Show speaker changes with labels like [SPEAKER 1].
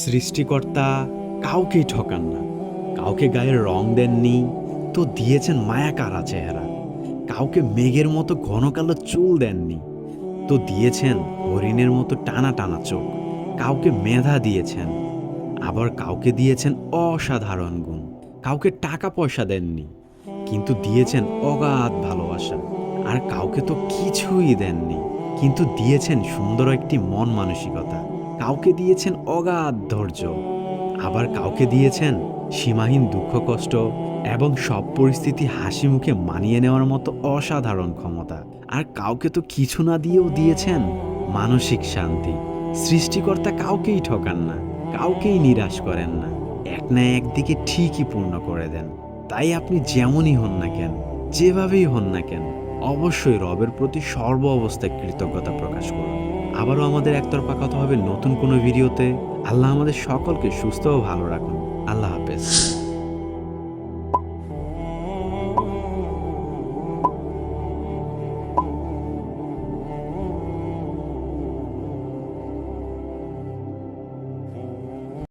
[SPEAKER 1] সৃষ্টিকর্তা কাউকেই ঠকান না। কাউকে গায়ের রং দেননি, তো দিয়েছেন মায়াকারা চেহারা। কাউকে মেঘের মতো ঘন কালো চুল দেননি, তো দিয়েছেন হরিণের মতো টানা টানা চোখ। কাউকে মেধা দিয়েছেন, আবার কাউকে দিয়েছেন অসাধারণ গুণ। কাউকে টাকা পয়সা দেননি, কিন্তু দিয়েছেন অগাধ ভালোবাসা। আর কাউকে তো কিছুই দেননি, কিন্তু দিয়েছেন সুন্দর একটি মন মানসিকতা। কাউকে দিয়েছেন অগাধ ধৈর্য, আবার কাউকে দিয়েছেন সীমাহীন দুঃখ, কষ্ট এবং সব পরিস্থিতি হাসি মুখে মানিয়ে নেওয়ার মতো অসাধারণ ক্ষমতা। আর কাউকে তো কিছু না দিয়েও দিয়েছেন মানসিক শান্তি। সৃষ্টিকর্তা কাউকেই ঠকান না, কাউকেই নিরাশ করেন না। এক না একদিকে ঠিকই পূর্ণ করে দেন। তাই আপনি যেমনই হন না কেন, যেভাবেই হন না কেন, অবশ্যই রবের প্রতি সর্ব অবস্থায় কৃতজ্ঞতা প্রকাশ করুন। আবারও আমাদের একতরফা কথা হবে নতুন কোনো ভিডিওতে। আল্লাহ আমাদের সকলকে সুস্থ ও ভালো রাখুন। আল্লাহ হাফেজ।